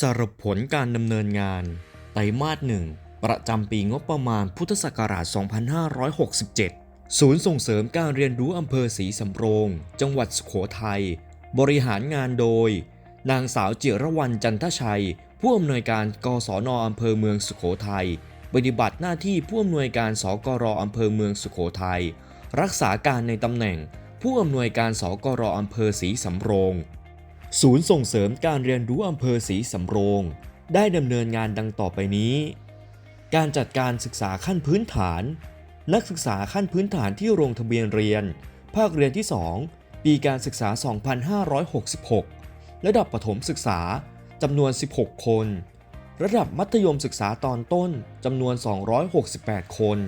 สรุปผลการดำเนินงานไตรมาสหนึ่งประจำปีงบประมาณพุทธศักราช 2567 ศูนย์ส่งเสริมการเรียนรู้อำเภอศรีสำโรง จังหวัดสุโขทัย บริหารงานโดย นางสาวจิรวรรณจันทชัย ผู้อำนวยการกศนอำเภอเมืองสุโขทัย ปฏิบัติหน้าที่ผู้อำนวยการสกรอำเภอเมืองสุโขทัย รักษาการในตำแหน่ง ผู้อำนวยการสกรอำเภอศรีสำโรง ศูนย์ส่งเสริมการเรียนรู้อำเภอศรีสำโรง ได้ดำเนินงานดังต่อไปนี้ การจัดการศึกษาขั้นพื้นฐาน นักศึกษาขั้นพื้นฐานที่ลงทะเบียนเรียน ภาคเรียนที่ 2 ปีการศึกษา 2566 ระดับประถมศึกษาจำนวน 16 คน ระดับมัธยมศึกษาตอนต้นจำนวน 268 คน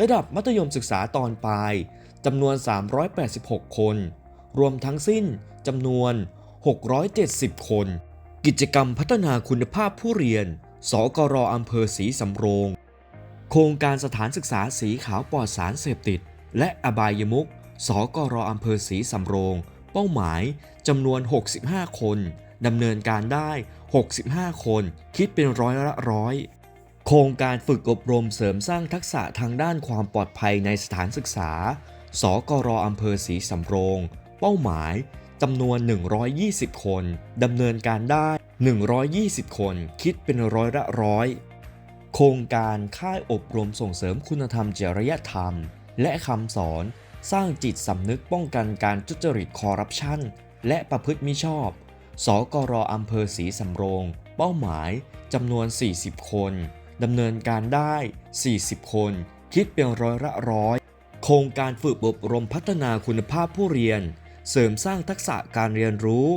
ระดับมัธยมศึกษาตอนปลายจำนวน 386 คน รวมทั้งสิ้นจำนวน 670 คน กิจกรรมพัฒนาคุณภาพผู้เรียน สกรอำเภอศรีสำโรง โครงการสถานศึกษาสีขาวปลอดสารเสพติด และอบายมุก สกรอำเภอศรีสำโรง เป้าหมายจำนวน 65 คนดำเนินการได้ 65 คน คิดเป็นร้อยละร้อย โครงการฝึกอบรมเสริมสร้างทักษะทางด้านความปลอดภัยในสถานศึกษา สกรอำเภอศรีสำโรง เป้าหมาย จำนวน 120 คนดำเนินการได้ 120 คนคิดเป็นร้อยละร้อยโครงการค่ายอบรมส่งเสริมคุณธรรมจริยธรรม และคำสอน สร้างจิตสำนึกป้องกันการทุจริตคอร์รัปชันและประพฤติมิชอบ สกรอำเภอศรีสำโรง เป้าหมายจำนวน 40 คนดำเนินการได้ 40 คน คิดเป็นร้อยละร้อย โครงการฝึกอบรมพัฒนาคุณภาพผู้เรียน เสริมสร้างทักษะการเรียนรู้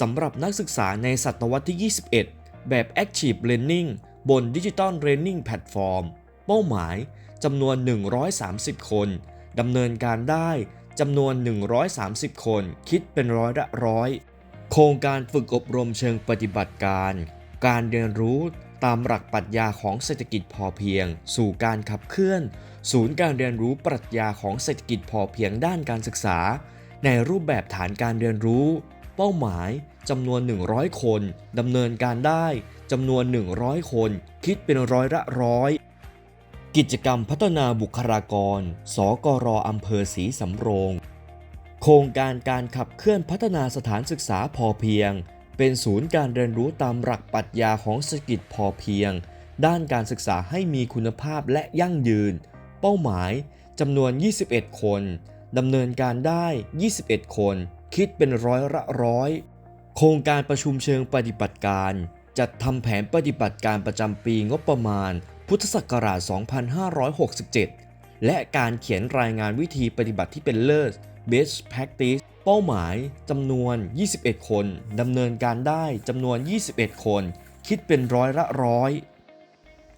สำหรับนักศึกษาในศตวรรษที่ 21 แบบ Active Learning บน Digital Learning Platform เป้าหมายจำนวน 130 คนดำเนินการได้จำนวน 130 คน คิดเป็นร้อยละร้อย โครงการฝึกอบรมเชิงปฏิบัติการ การเรียนรู้ตามหลักปรัชญาของเศรษฐกิจพอเพียง สู่การขับเคลื่อน ศูนย์การเรียนรู้ปรัชญาของเศรษฐกิจพอเพียงด้านการศึกษา ในรูปแบบฐานการเรียนรู้ เป้าหมายจำนวน 100 คนดำเนินการได้จำนวน 100 คน คิดเป็นร้อยละร้อย กิจกรรมพัฒนาบุคลากร สกรออำเภอศรีสำโรง โครงการการขับเคลื่อนพัฒนาสถานศึกษาพอเพียง เป็นศูนย์การเรียนรู้ตามหลักปรัชญาของเศรษฐกิจพอเพียง ด้านการศึกษาให้มีคุณภาพและยั่งยืน เป้าหมายจำนวน 21 คน ดำเนินการได้ 21 คน คิดเป็นร้อยละร้อย โครงการประชุมเชิงปฏิบัติการ จัดทำแผนปฏิบัติการประจำปีงบประมาณ พุทธศักราช 2567 และการเขียนรายงานวิธีปฏิบัติที่เป็นเลิศ Best Practice เป้าหมายจำนวน 21 คนดำเนินการได้จำนวน 21 คน คิดเป็นร้อยละร้อย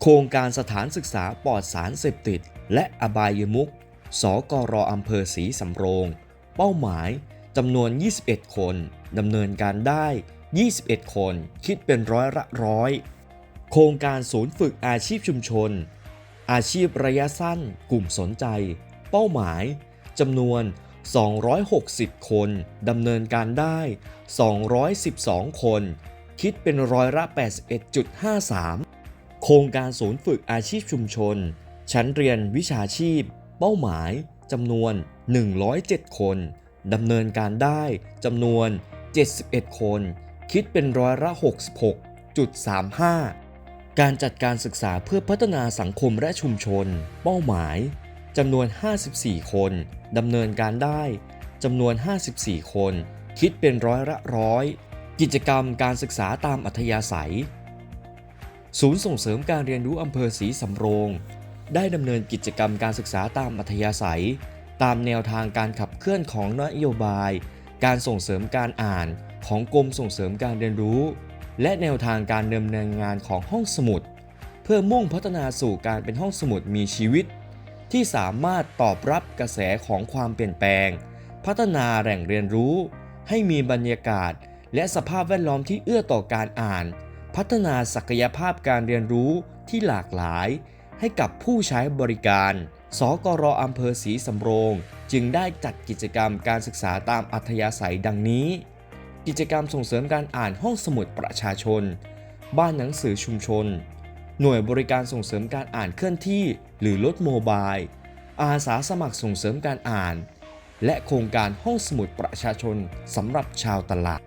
โครงการสถานศึกษาปลอดสารเสพติด และอบายมุก สกรออำเภอศรีสำโรง เป้าหมายจำนวน 21 คนดำเนินการได้ 21 คนคิดเป็นร้อยละร้อย โครงการศูนย์ฝึกอาชีพชุมชน อาชีพระยะสั้นกลุ่มสนใจ เป้าหมายจำนวน 260 คนดำเนินการได้ 212 คน คิดเป็นร้อยละ 81.53 โครงการศูนย์ฝึกอาชีพชุมชน ชั้นเรียนวิชาชีพ เป้าหมายจำนวน 107 คนดำเนินการได้จำนวน 71 คน คิดเป็นร้อยละ 66.35 การจัดการศึกษาเพื่อพัฒนาสังคมและชุมชน เป้าหมายจำนวน 54 คนดำเนินการได้จำนวน 54 คน คิดเป็นร้อยละร้อย กิจกรรมการศึกษาตามอัธยาศัย ศูนย์ส่งเสริมการเรียนรู้อำเภอศรีสำโรง ได้ดำเนินกิจกรรมการศึกษาตามอัธยาศัย ตามแนวทางการขับเคลื่อนของนโยบาย การส่งเสริมการอ่านของกรมส่งเสริมการเรียนรู้ และแนวทางการดำเนินงานของห้องสมุด เพื่อมุ่งพัฒนาสู่การเป็นห้องสมุดมีชีวิต ที่สามารถตอบรับกระแสของความเปลี่ยนแปลง พัฒนาแหล่งเรียนรู้ ให้มีบรรยากาศ และสภาพแวดล้อมที่เอื้อต่อการอ่าน พัฒนาศักยภาพการเรียนรู้ที่หลากหลาย ให้กับผู้ใช้บริการ สกรอำเภอศรีสำโรง จึงได้จัดกิจกรรมการศึกษาตามอัธยาศัยดังนี้ กิจกรรมส่งเสริมการอ่านห้องสมุดประชาชน บ้านหนังสือชุมชน หน่วยบริการส่งเสริมการอ่านเคลื่อนที่ หรือรถโมบาย อาสาสมัครส่งเสริมการอ่าน และโครงการห้องสมุดประชาชนสำหรับชาวตลาด